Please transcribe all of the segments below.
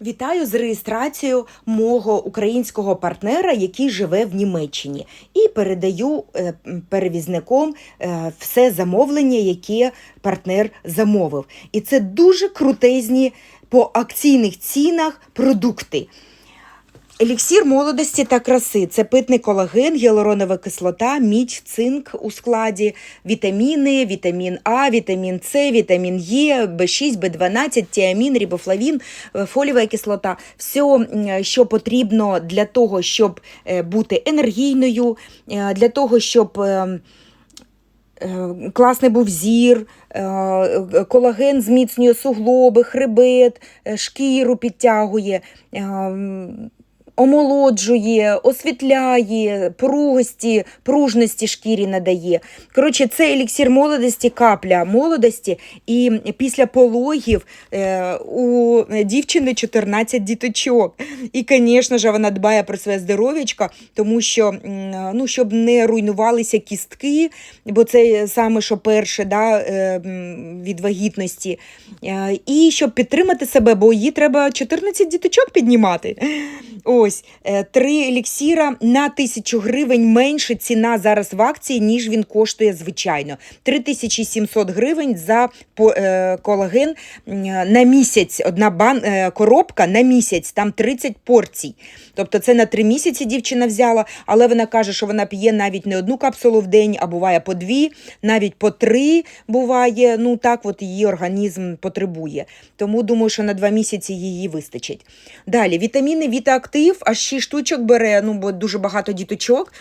Вітаю з реєстрацією мого українського партнера, який живе в Німеччині, і передаю е, перевізником е, все замовлення, яке партнер замовив. І це дуже крутезні по акційних цінах продукти. Еліксір молодості та краси це питний колаген, гіалуронова кислота, мідь, цинк у складі, вітаміни, вітамін А, вітамін С, вітамін Е, В6, В12, тіамін, рибофлавін, е, фолієва кислота. Все, що потрібно для того, щоб е, бути енергійною, е, для того, щоб. Класний був зір, колаген зміцнює суглоби, хребет, шкіру підтягує, омолоджує, освітляє, пругості, пружності шкірі надає. Коротше, це еліксір молодості, капля молодості. І після пологів е, у дівчини 14 діточок. І, звісно ж, вона дбає про своє здоров'ячко, тому що ну, щоб не руйнувалися кістки, бо це саме що перше да, е, від вагітності. Е, І щоб підтримати себе, бо їй треба 14 діточок піднімати. Ось е, три еліксіра на тисячу гривень менше ціна зараз в акції, ніж він коштує звичайно. 3700 гривень за е, колаген на місяць. Одна бан, е, коробка на місяць, там 30 порцій. Тобто це на три місяці дівчина взяла, але вона каже, що вона п'є навіть не одну капсулу в день, а буває по дві, навіть по три буває. Ну так от її організм потребує. Тому думаю, що на два місяці її вистачить. Далі вітаміни Вітаактив, аж 6 штучок бере, ну бо дуже багато діточок.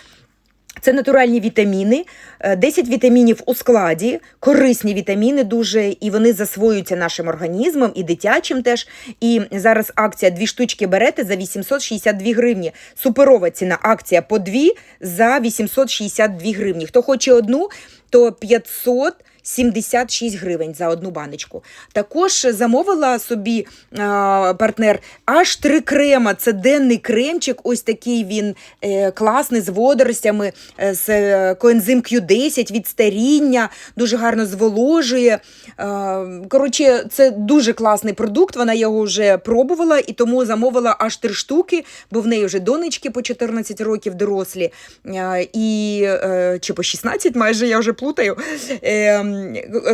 Це натуральні вітаміни, е, 10 вітамінів у складі, корисні вітаміни дуже, і вони засвоюються нашим організмом і дитячим теж. І зараз акція дві штучки берете за 862 гривні. Суперова ціна акція по дві за 862 гривні. Хто хоче одну, то 500 76 гривень за одну баночку. Також замовила собі а, партнер аж три крема. Це денний кремчик. Ось такий він е, класний з водоростями, е, з е, коензим Q10 від старіння, дуже гарно зволожує. Е, коротше, це дуже класний продукт. Вона його вже пробувала і тому замовила аж три штуки, бо в неї вже донечки по 14 років дорослі. Е, і, е, чи по 16 майже я вже плутаю. Е,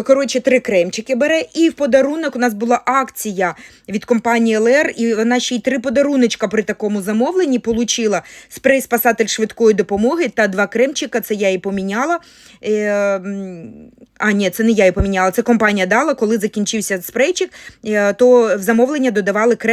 коротше, три кремчики бере. І в подарунок у нас була акція від компанії ЛР, і вона ще й три подаруночка при такому замовленні получила. Спрей спасатель швидкої допомоги та два кремчика. Це я їй поміняла. Е, а, ні, це не я їй поміняла. Це компанія дала, коли закінчився спрейчик, е, то в замовлення додавали крем.